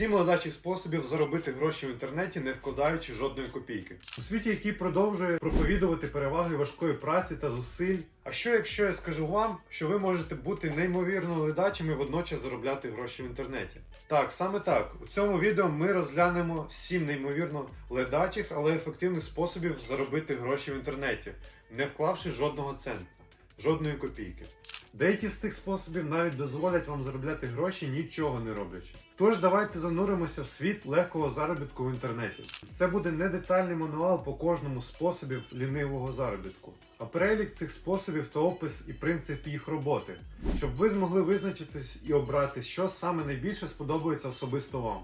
Сім ледачих способів заробити гроші в інтернеті, не вкладаючи жодної копійки. У світі, який продовжує проповідувати переваги важкої праці та зусиль. А що якщо я скажу вам, що ви можете бути неймовірно ледачими водночас заробляти гроші в інтернеті? Так, саме так. У цьому відео ми розглянемо сім неймовірно ледачих, але ефективних способів заробити гроші в інтернеті, не вклавши жодного цента, жодної копійки. Деякі з цих способів навіть дозволять вам заробляти гроші нічого не роблячи. Тож давайте зануримося в світ легкого заробітку в інтернеті. Це буде не детальний мануал по кожному з способів лінивого заробітку, а перелік цих способів та опис і принцип їх роботи, щоб ви змогли визначитись і обрати, що саме найбільше сподобається особисто вам.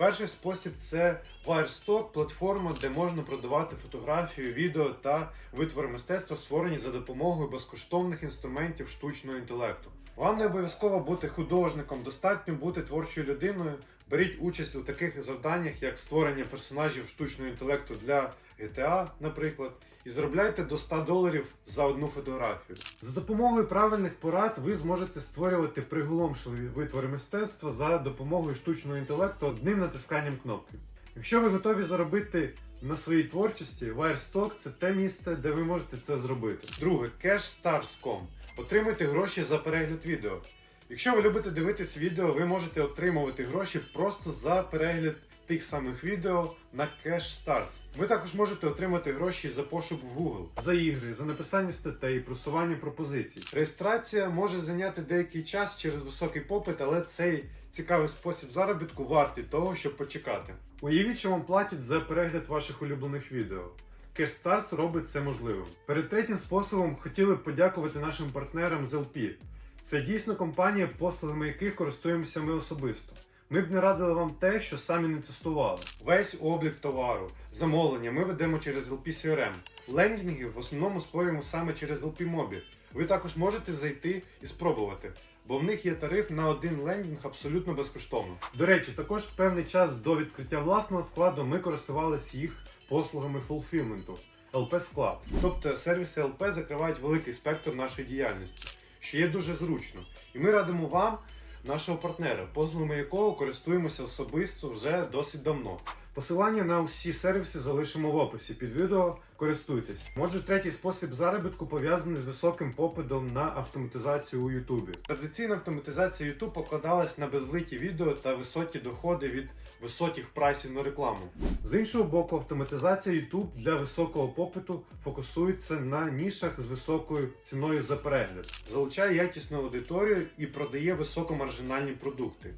Перший спосіб це Wirestock, платформа, де можна продавати фотографію, відео та витвори мистецтва, створені за допомогою безкоштовних інструментів штучного інтелекту. Вам не обов'язково бути художником, достатньо бути творчою людиною. Беріть участь у таких завданнях, як створення персонажів штучного інтелекту для GTA, наприклад, і заробляйте до 100 доларів за одну фотографію. За допомогою правильних порад ви зможете створювати приголомшливі витвори мистецтва за допомогою штучного інтелекту одним натисканням кнопки. Якщо ви готові заробити на своїй творчості, Wirestock – це те місце, де ви можете це зробити. Друге, CashStars.com. Отримуйте гроші за перегляд відео. Якщо ви любите дивитись відео, ви можете отримувати гроші просто за перегляд тих самих відео на CashStars. Ви також можете отримати гроші за пошук в Google, за ігри, за написання статей, просування пропозицій. Реєстрація може зайняти деякий час через високий попит, але цей цікавий спосіб заробітку вартий того, щоб почекати. Уявіть, що вам платять за перегляд ваших улюблених відео. CashStars робить це можливим. Перед третім способом хотіли б подякувати нашим партнерам з LP. Це дійсно компанія, послугами яких користуємося ми особисто. Ми б не радили вам те, що самі не тестували. Весь облік товару, замовлення ми ведемо через LP CRM. Лендінги в основному створюємо саме через LP Mobi. Ви також можете зайти і спробувати, бо в них є тариф на один лендінг абсолютно безкоштовно. До речі, також певний час до відкриття власного складу ми користувалися їх послугами фулфілменту LP Склад. Тобто сервіси LP закривають великий спектр нашої діяльності, що є дуже зручно. І ми радимо вам, нашого партнера, послугами якого користуємося особисто вже досить давно. Посилання на усі сервіси залишимо в описі під відео. Користуйтесь. Може, третій спосіб заробітку пов'язаний з високим попитом на автоматизацію у Ютубі. Традиційна автоматизація YouTube покладалась на безликі відео та високі доходи від високих прайсів на рекламу. З іншого боку, автоматизація YouTube для високого попиту фокусується на нішах з високою ціною за перегляд, залучає якісну аудиторію і продає високомаржинальні продукти.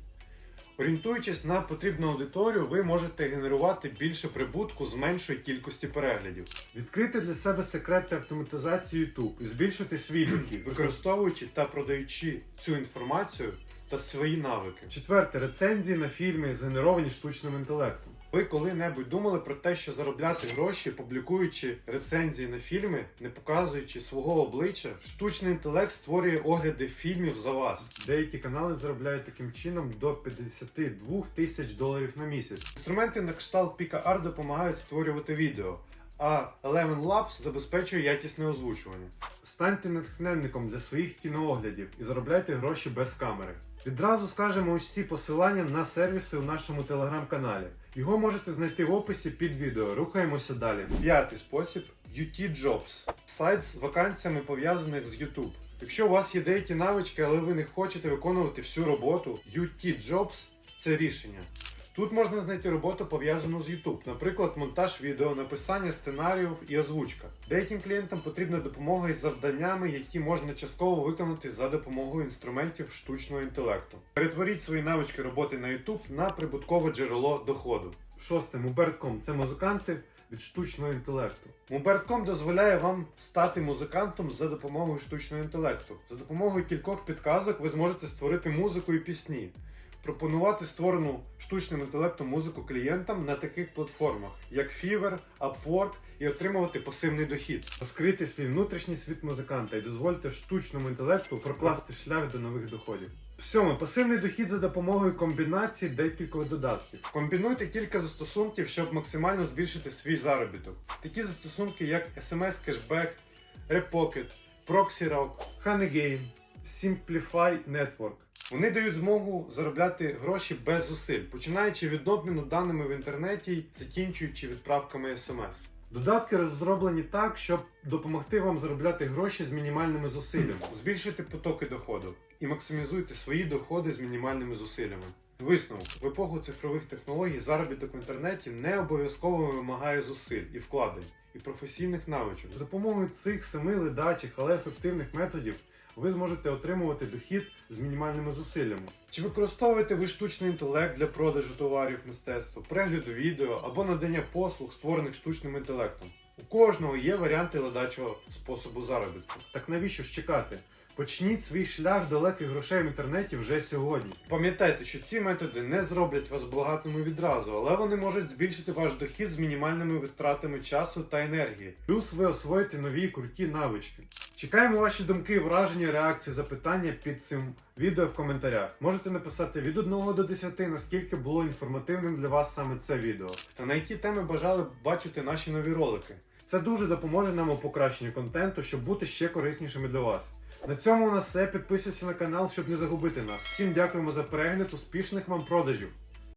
Орієнтуючись на потрібну аудиторію, ви можете генерувати більше прибутку з меншої кількості переглядів. Відкрити для себе секрети автоматизації YouTube і збільшити свій дохід, використовуючи та продаючи цю інформацію та свої навики. Четверте рецензії на фільми, згенеровані штучним інтелектом. Ви коли-небудь думали про те, що заробляти гроші, публікуючи рецензії на фільми, не показуючи свого обличчя, штучний інтелект створює огляди фільмів за вас. Деякі канали заробляють таким чином до 52 тисяч доларів на місяць. Інструменти на кшталт PicaR допомагають створювати відео. А Eleven Labs забезпечує якісне озвучування. Станьте натхненником для своїх кінооглядів і заробляйте гроші без камери. Відразу скажемо усі посилання на сервіси у нашому телеграм-каналі. Його можете знайти в описі під відео. Рухаємося далі. П'ятий спосіб UT Jobs. Сайт з вакансіями пов'язаних з YouTube. Якщо у вас є деякі навички, але ви не хочете виконувати всю роботу, UT Jobs – це рішення. Тут можна знайти роботу пов'язану з YouTube, наприклад, монтаж відео, написання сценаріїв і озвучка. Деяким клієнтам потрібна допомога із завданнями, які можна частково виконати за допомогою інструментів штучного інтелекту. Перетворіть свої навички роботи на YouTube на прибуткове джерело доходу. Шосте Mubert.com – це музиканти від штучного інтелекту. Mubert.com дозволяє вам стати музикантом за допомогою штучного інтелекту. За допомогою кількох підказок ви зможете створити музику і пісні пропонувати створену штучним інтелектом музику клієнтам на таких платформах, як Fiverr, Upwork і отримувати пасивний дохід. Розкрийте свій внутрішній світ музиканта і дозвольте штучному інтелекту прокласти шлях до нових доходів. Сьоме, пасивний дохід за допомогою комбінації декількох додатків. Комбінуйте кілька застосунків, щоб максимально збільшити свій заробіток. Такі застосунки, як SMS Cashback, Repocket, ProxyRock, Honeygain, Simplify Network. Вони дають змогу заробляти гроші без зусиль, починаючи від обміну даними в інтернеті, закінчуючи відправками смс. Додатки розроблені так, щоб допомогти вам заробляти гроші з мінімальними зусиллями. Збільшуйте потоки доходу і максимізуйте свої доходи з мінімальними зусиллями. Висновок в епоху цифрових технологій заробіток в інтернеті не обов'язково вимагає зусиль і вкладень, і професійних навичок. За допомогою цих семи ледачих, але ефективних методів ви зможете отримувати дохід з мінімальними зусиллями. Чи використовуєте ви штучний інтелект для продажу товарів мистецтва, перегляду відео або надання послуг, створених штучним інтелектом? У кожного є варіанти ледачого способу заробітку. Так навіщо ж чекати? Почніть свій шлях далеких грошей в інтернеті вже сьогодні. Пам'ятайте, що ці методи не зроблять вас багатими відразу, але вони можуть збільшити ваш дохід з мінімальними витратами часу та енергії. Плюс ви освоїте нові круті навички. Чекаємо ваші думки, враження, реакції, запитання під цим відео в коментарях. Можете написати від 1 до 10, наскільки було інформативним для вас саме це відео, та на які теми бажали б бачити наші нові ролики. Це дуже допоможе нам у покращенні контенту, щоб бути ще кориснішими для вас. На цьому у нас все. Підписуйся на канал, щоб не загубити нас. Всім дякуємо за перегляд, успішних вам продажів!